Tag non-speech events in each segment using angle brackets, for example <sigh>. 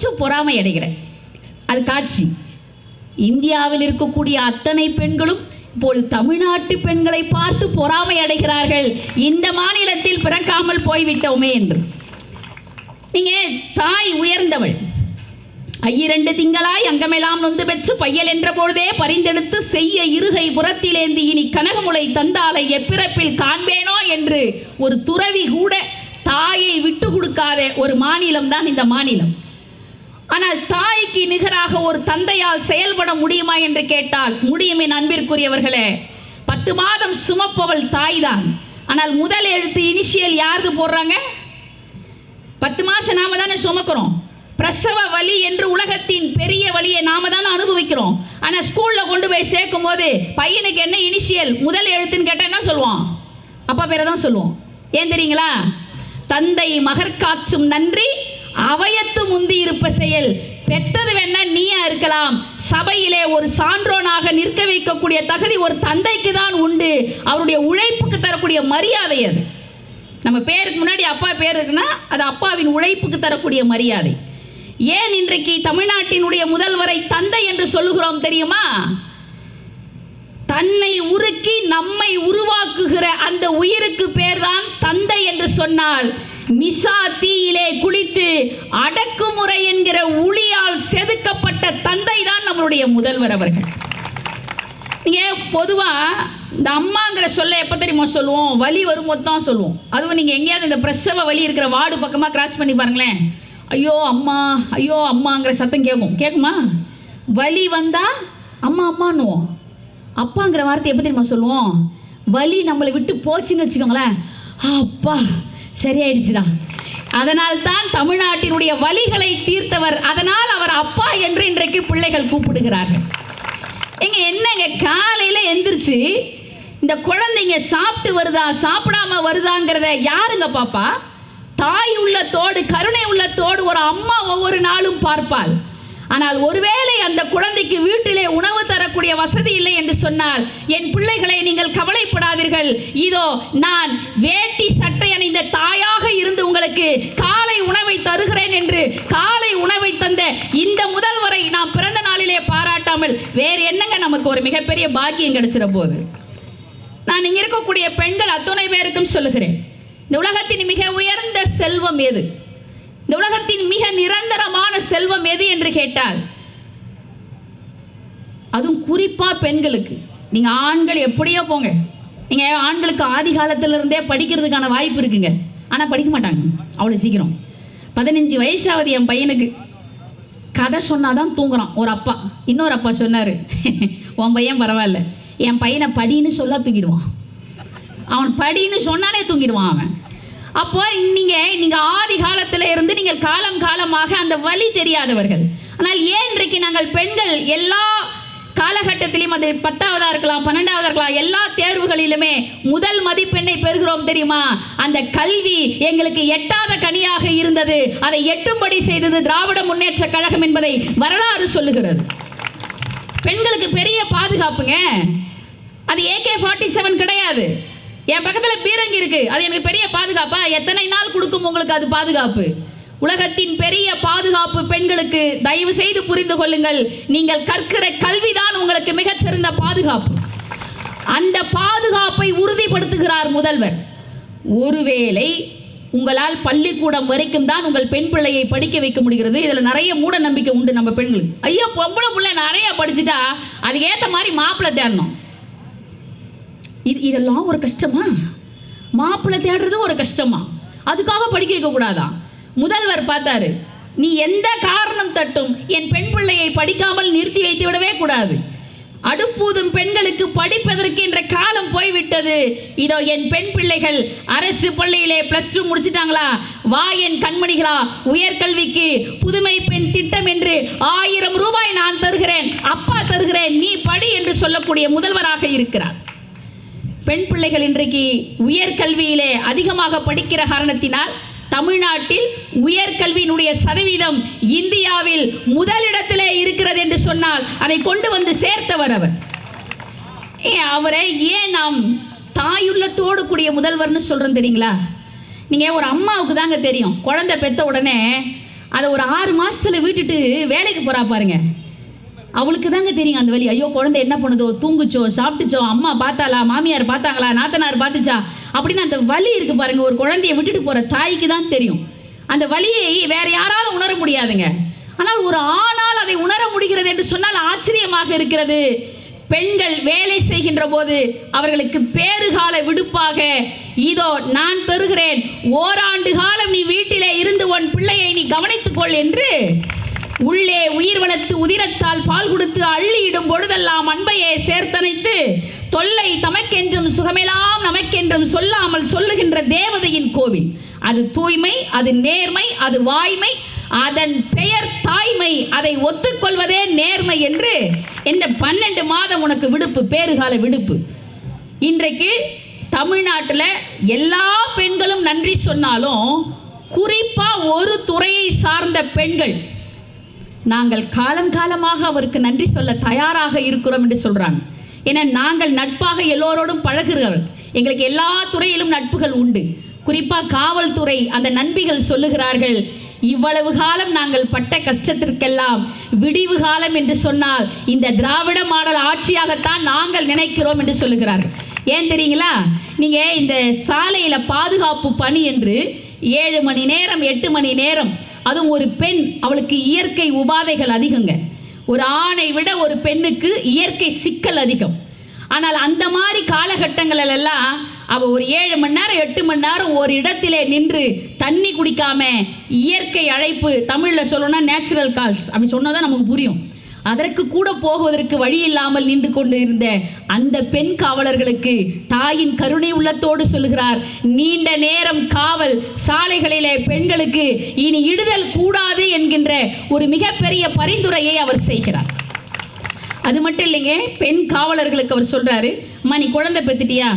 கொஞ்சம் பொறாமை அடைகிறேன். அது காட்சி. இந்தியாவில் இருக்கக்கூடிய அத்தனை பெண்களும் இப்போது தமிழ்நாட்டு பெண்களை பார்த்து பொறாமை அடைகிறார்கள். இந்த மாநிலத்தில் பிறக்காமல் போய்விட்டோமே என்று. நீங்க தாய் உயர்ந்தவள். ஐயிரண்டு திங்களாய் அங்கமெல்லாம் நொந்து பெற்று பையல் என்ற பொழுதே பரிந்தெடுத்து செய்ய இருகை புறத்திலேந்து இனி கனகமுலை தந்தாலை எப்பிறப்பில் காண்பேனோ என்று ஒரு துறவி கூட தாயை விட்டு கொடுக்காத ஒரு மாநிலம் தான் இந்த மாநிலம். ஆனால் தாய்க்கு நிகராக ஒரு தந்தையால் செயல்பட முடியுமா என்று கேட்டால் முடியும் என் அன்பிற்குரியவர்களே. பத்து மாதம் சுமப்பவள் தாய் தான் ஆனால் முதல் எழுத்து இனிஷியல் யாருது போடுறாங்க? பத்து மாதம் நாம தானே சுமக்கிறோம். பிரசவ வலி என்று உலகத்தின் பெரிய வழியை நாம தானே அனுபவிக்கிறோம். ஆனால் ஸ்கூலில் கொண்டு போய் சேர்க்கும் போது பையனுக்கு என்ன இனிஷியல் முதல் எழுத்துன்னு கேட்டால் என்ன சொல்லுவான்? அப்பா பேரை தான் சொல்லுவோம். ஏன் தெரியுங்களா? தந்தை மகற்காற்றும் நன்றி அவயத்து முந்தி இருப்ப செயல். பெற்றது வேணா நீயா இருக்கலாம். சபையிலே ஒரு சான்றோனாக நிற்க வைக்கக்கூடிய தகுதி ஒரு தந்தைக்கு தான் உண்டு. அவருடைய உழைப்புக்கு தரக்கூடிய மரியாதை அது. நம்ம பேருக்கு முன்னாடி அப்பா பேர் இருக்குன்னா அது அப்பாவின் உழைப்புக்கு தரக்கூடிய மரியாதை. ஏன் இன்றைக்கு தமிழ்நாட்டினுடைய முதல்வரை தந்தை என்று சொல்லுகிறோம் தெரியுமா? தன்னை உருக்கி நம்மை உருவாக்குகிற அந்த உயிருக்கு பேர்தான் தந்தை என்று சொன்னால் மிசா தீயிலே குளித்து அடக்குமுறை என்கிற உளியால் செதுக்கப்பட்ட தந்தை தான் நம்மளுடைய முதல்வர் அவர்கள். நீங்கள் பொதுவாக இந்த அம்மாங்கிற சொல்ல எப்போ தெரியுமா சொல்லுவோம்? வலி வரும்போது தான் சொல்லுவோம். அதுவும் நீங்கள் எங்கேயாவது இந்த பிரசவ வலி இருக்கிற வார்டு பக்கமாக கிராஸ் பண்ணி பாருங்களேன். ஐயோ அம்மா ஐயோ அம்மாங்கிற சத்தம் கேட்கும். கேட்குமா? வலி வந்தால் அம்மா அம்மான்னுவோம். அப்பாங்கிற வார்த்தை எப்போ தெரியுமா சொல்லுவோம்? வலி நம்மளை விட்டு போச்சுன்னு வச்சுக்கோங்களேன். அப்பா சரியாயிடுச்சுதான். அதனால் தான் தமிழ்நாட்டினுடைய வலிகளை தீர்த்தவர் அதனால் அவர் அப்பா என்று இன்றைக்கு பிள்ளைகள் கூப்பிடுகிறார்கள். எங்க என்னங்க காலையில எந்திரிச்சு இந்த குழந்தைங்க சாப்பிட்டு வருதா சாப்பிடாம வருதாங்கிறத யாருங்க பாப்பா? தாய் உள்ள தோடு கருணை உள்ள தோடு ஒரு அம்மா ஒவ்வொரு நாளும் பார்ப்பாள். ஆனால் ஒருவேளை அந்த குழந்தைக்கு வீட்டிலே உணவு தரக்கூடிய வசதி இல்லை என்று சொன்னால் என் பிள்ளைகளை நீங்கள் கவலைப்படாதீர்கள். இதோ நான் வேட்டி சட்டை அணிந்த தாயாக இருந்து உங்களுக்கு காலை உணவை தருகிறேன் என்று காலை உணவை தந்த இந்த முதல்வரை நாம் பிறந்த நாளிலே பாராட்டாமல் வேறு என்னங்க நமக்கு ஒரு மிகப்பெரிய பாக்கியம் கிடைச்சிட போது? நான் இங்கே இருக்கக்கூடிய பெண்கள் அத்துணை பேருக்கும் சொல்லுகிறேன். இந்த உலகத்தின் மிக உயர்ந்த செல்வம் எது? இந்த உலகத்தின் மிக நிரந்தரமான செல்வம் எது என்று கேட்டால் அதுவும் குறிப்பா பெண்களுக்கு. நீங்க ஆண்கள் எப்படியோ போங்க. நீங்க ஆண்களுக்கு ஆதி காலத்துல இருந்தே படிக்கிறதுக்கான வாய்ப்பு இருக்குங்க. ஆனா படிக்க மாட்டாங்க. அவ்வளவு சீக்கிரம். பதினஞ்சு வயசாவது என் பையனுக்கு கதை சொன்னாதான் தூங்குறான். ஒரு அப்பா. இன்னொரு அப்பா சொன்னாரு <laughs> உன் பையன் பரவாயில்ல. என் பையனை படின்னு சொல்ல தூங்கிடுவான். அவன் படின்னு சொன்னாலே தூங்கிடுவான் அவன். அப்போ நீங்க நீங்க ஆதி காலத்துல இருந்து நீங்கள் காலம் காலமாக அந்த வழி தெரியாதவர்கள். ஆனால் ஏன் இன்றைக்கு நாங்கள் பெண்கள் எல்லா காலகட்டத்திலையும் அது பத்தாவதா இருக்கலாம் பன்னெண்டாவதா இருக்கலாம் எல்லா தேர்வுகளிலுமே முதல் மதிப்பெண்ணை பெறுகிறோம் தெரியுமா? அந்த கல்வி எங்களுக்கு எட்டாத கனியாக இருந்தது. அதை எட்டும்படி செய்தது திராவிட முன்னேற்ற கழகம் என்பதை வரலாறு சொல்லுகிறது. பெண்களுக்கு பெரிய பாதுகாப்புங்க. அது ஏகே ஃபார்ட்டி செவன் கிடையாது. என் பக்கத்தில் பீரங்கி இருக்கு. அது எனக்கு பெரிய பாதுகாப்பா? எத்தனை நாள் கொடுக்கும் உங்களுக்கு அது பாதுகாப்பு? உலகத்தின் பெரிய பாதுகாப்பு பெண்களுக்கு தயவு செய்து புரிந்து கொள்ளுங்கள். நீங்கள் கற்கிற கல்விதான் உங்களுக்கு மிகச்சிறந்த பாதுகாப்பு. அந்த பாதுகாப்பை உறுதிப்படுத்துகிறார் முதல்வர். ஒருவேளை உங்களால் பள்ளிக்கூடம் வரைக்கும் தான் உங்கள் பெண் பிள்ளையை படிக்க வைக்க முடிகிறது. இதில் நிறைய மூட நம்பிக்கை உண்டு நம்ம பெண்களுக்கு. ஐயோ பொம்பளை பிள்ளை நிறைய படிச்சுட்டா அதுக்கேற்ற மாதிரி மாப்பிள்ளை தேடணும். இது இதெல்லாம் ஒரு கஷ்டமா? மாப்பிள்ளை தேடுறது ஒரு கஷ்டமா? அதுக்காக படிக்க வைக்கக்கூடாதா முதல்வர் பார்த்தாரு நீ எந்த காரணம் தட்டும்? என் பெண் பிள்ளையை படிக்காமல் நிறுத்தி வைத்து விடவே கூடாது. அடுப்பூதும் பெண்களுக்கு படிப்பதற்கு என்ற காலம் போய்விட்டது. இதோ என் பெண் பிள்ளைகள் அரசு பள்ளியிலே பிளஸ் டூ முடிச்சிட்டாங்களா? வா என் கண்மணிகளா உயர்கல்விக்கு புதுமை பெண் திட்டம் என்று ஆயிரம் ரூபாய் நான் தருகிறேன். அப்பா தருகிறேன். நீ படி என்று சொல்லக்கூடிய முதல்வராக இருக்கிறார். பெண் பிள்ளைகள் இன்றைக்கு உயர்கல்வியிலே அதிகமாக படிக்கிற காரணத்தினால் தமிழ்நாட்டில் உயர்கல்வியினுடைய சதவீதம் இந்தியாவில் முதலிடத்திலே இருக்கிறது என்று சொன்னால் அதை கொண்டு வந்து சேர்த்தவர் அவர். அவரை ஏன் நாம் தாயுள்ளத்தோடு கூடிய முதல்வர்னு சொல்கிறோம் தெரியுங்களா? நீங்கள் ஒரு அம்மாவுக்கு தாங்க தெரியும். குழந்தை பெற்ற உடனே அதை ஒரு ஆறு மாதத்தில் விட்டுட்டு வேலைக்கு போகிறா பாருங்கள் அவளுக்கு தாங்க தெரியும் அந்த வழி ஐயோ குழந்தை என்ன பண்ணுதோ? தூங்குச்சோ? சாப்பிட்டுச்சோ? அம்மா பார்த்தாளா? மாமியார் பார்த்தாங்களா? நாத்தனார் பார்த்துச்சா? அப்படின்னு அந்த வலி இருக்கு பாருங்க. ஒரு குழந்தைய விட்டுட்டு போற தாய்க்கு தான் தெரியும். அந்த வலியை வேற யாராலும் உணர முடியாதுங்க. ஆனால் ஒரு ஆணால் அதை உணர முடிகிறது என்று சொன்னால் ஆச்சரியமாக இருக்கிறது. பெண்கள் வேலை செய்கின்ற போது அவர்களுக்கு பேறுகால விடுப்பாக இதோ நான் தருகிறேன் ஓராண்டு காலம் நீ வீட்டிலே இருந்து உன் பிள்ளையை நீ கவனித்துக்கொள் என்று உள்ளே உயிர் வளர்த்து உதிரத்தால் பால் கொடுத்து அள்ளியிடும் பொழுதெல்லாம் அன்பையே சேர்த்தனைத்து தொல்லை தமக்கென்றும் சுகமெல்லாம் நமக்கென்றும் சொல்லாமல் சொல்லுகின்ற தேவதையின் கோவில். அது தூய்மை அது நேர்மை அது வாய்மை அதன் பெயர் தாய்மை. அதை ஒத்துக்கொள்வதே நேர்மை என்று இந்த பன்னெண்டு மாதம் உனக்கு விடுப்பு பேறுகால விடுப்பு. இன்றைக்கு தமிழ்நாட்டில் எல்லா பெண்களும் நன்றி சொன்னாலும் குறிப்பாக ஒரு துறையை சார்ந்த பெண்கள் நாங்கள் காலம் காலமாக அவருக்கு நன்றி சொல்ல தயாராக இருக்கிறோம் என்று சொல்கிறாங்க ஏன்னா நாங்கள் நட்பாக எல்லோரோடும் பழகுகிறவர்கள் எங்களுக்கு எல்லா துறையிலும் நட்புகள் உண்டு. குறிப்பாக காவல்துறை அந்த நண்பிகள் சொல்லுகிறார்கள் இவ்வளவு காலம் நாங்கள் பட்ட கஷ்டத்திற்கெல்லாம் விடிவு காலம் என்று சொன்னால் இந்த திராவிட மாடல் ஆட்சியாகத்தான் நாங்கள் நினைக்கிறோம் என்று சொல்லுகிறார்கள். ஏன் தெரியுங்களா? நீங்கள் இந்த சாலையில் பாதுகாப்பு பணி என்று ஏழு மணி நேரம் எட்டு மணி நேரம் அதுவும் ஒரு பெண் அவளுக்கு இயற்கை உபாதைகள் அதிகங்க. ஒரு ஆணை விட ஒரு பெண்ணுக்கு இயற்கை சிக்கல் அதிகம். ஆனால் அந்த மாதிரி காலகட்டங்களில் எல்லாம் அவள் ஒரு ஏழு மணி நேரம் எட்டு மணி நேரம் ஒரு இடத்திலே நின்று தண்ணி குடிக்காம இயற்கை அழைப்பு தமிழில் சொல்லணும்னா நேச்சுரல் கால்ஸ் அப்படி சொன்னதான் நமக்கு புரியும். அதற்கு கூட போகுவதற்கு வழி இல்லாமல் நின்று கொண்டு இருந்த அந்த பெண் காவலர்களுக்கு தாயின் கருணை உள்ளத்தோடு சொல்லுகிறார் நீண்ட நேரம் காவல் சாலைகளிலே பெண்களுக்கு இனி இடுதல் கூடாது என்கின்ற ஒரு மிகப்பெரிய பரிந்துரையை அவர் செய்கிறார். அது மட்டும் இல்லைங்க பெண் காவலர்களுக்கு அவர் சொல்றாரு அம்மா நீ குழந்தை பெத்துட்டியா?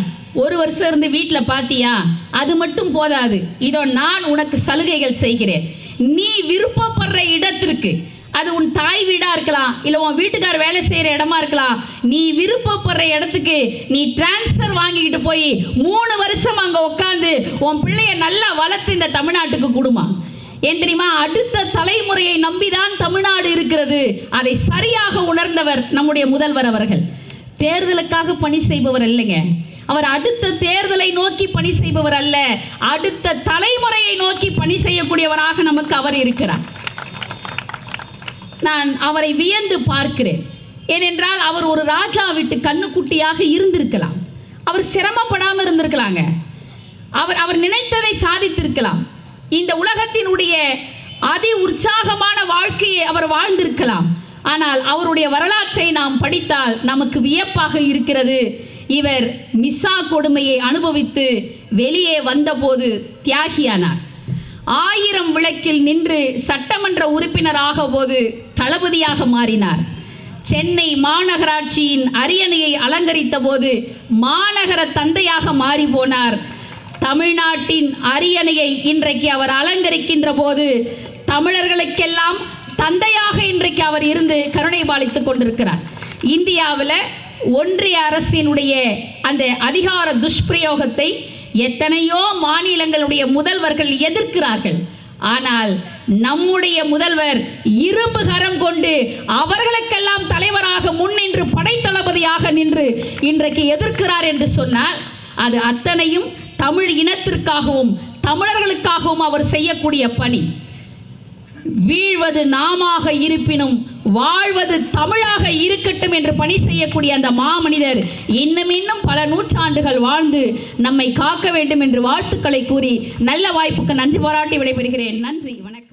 ஒரு வருஷம் இருந்து வீட்டில் பார்த்தியா அது மட்டும் போதாது. இதோ நான் உனக்கு சலுகைகள் செய்கிறேன். நீ விருப்பப்படுற இடத்திற்கு அது உன் தாய் வீடாக இருக்கலாம் இல்லை உன் வீட்டுக்கார் வேலை செய்கிற இடமா இருக்கலாம். நீ விருப்பப்படுற இடத்துக்கு நீ டிரான்ஸ்ஃபர் வாங்கிக்கிட்டு போய் மூணு வருஷம் அங்கே உட்காந்து உன் பிள்ளைய நல்லா வளர்த்து இந்த தமிழ்நாட்டுக்கு கொடுமா. ஏன் தெரியுமா? அடுத்த தலைமுறையை நம்பிதான் தமிழ்நாடு இருக்கிறது. அதை சரியாக உணர்ந்தவர் நம்முடைய முதல்வர் அவர்கள். தேர்தலுக்காக பணி செய்பவர் இல்லைங்க. அவர் அடுத்த தேர்தலை நோக்கி பணி செய்பவர் அல்ல அடுத்த தலைமுறையை நோக்கி பணி செய்யக்கூடியவராக நமக்கு அவர் இருக்கிறார். நான் அவரை வியந்து பார்க்கிறேன். ஏனென்றால் அவர் ஒரு ராஜா விட்டு கண்ணுக்குட்டியாக இருந்திருக்கலாம். அவர் சிரமப்படாமல் இருந்திருக்கலாங்க. அவர் அவர் நினைத்ததை சாதித்திருக்கலாம். இந்த உலகத்தினுடைய அதி உற்சாகமான வாழ்க்கையை அவர் வாழ்ந்திருக்கலாம். ஆனால் அவருடைய வரலாற்றை நாம் படித்தால் நமக்கு வியப்பாக இருக்கிறது. இவர் மிஸ்ஸா கொடுமையை அனுபவித்து வெளியே வந்தபோது தியாகியானார். ஆயிரம் விளக்கில் நின்று சட்டமன்ற உறுப்பினராக போது தளபதியாக மாறினார். சென்னை மாநகராட்சியின் அரியணையை அலங்கரித்த போது மாநகர தந்தையாக மாறி போனார். தமிழ்நாட்டின் அரியணையை இன்றைக்கு அவர் அலங்கரிக்கின்ற போது தமிழர்களுக்கெல்லாம் தந்தையாக இன்றைக்கு அவர் இருந்து கருணை பாலித்துக் கொண்டிருக்கிறார். இந்தியாவில் ஒன்றிய அரசினுடைய அந்த அதிகார துஷ்பிரயோகத்தை எத்தனையோ மாநிலங்களுடைய முதல்வர்கள் எதிர்க்கிறார்கள். ஆனால் நம்முடைய முதல்வர் இரும்பு கரம் கொண்டு அவர்களுக்கெல்லாம் தலைவராக முன்னின்று படைத்தளபதியாக நின்று இன்றைக்கு எதிர்க்கிறார் என்று சொன்னால் அது அத்தனையும் தமிழ் இனத்திற்காகவும் தமிழர்களுக்காகவும் அவர் செய்யக்கூடிய பணி. வீழ்வது நாமாக இருப்பினும் வாழ்வது தமிழாக இருக்கட்டும் என்று பணி செய்யக்கூடிய அந்த மாமனிதர் இன்னும் இன்னும் பல நூற்றாண்டுகள் வாழ்ந்து நம்மை காக்க வேண்டும் என்று வாழ்த்துக்களை கூறி நல்ல வாய்ப்புக்கு நன்றி பாராட்டி விடைபெறுகிறேன். நன்றி வணக்கம்.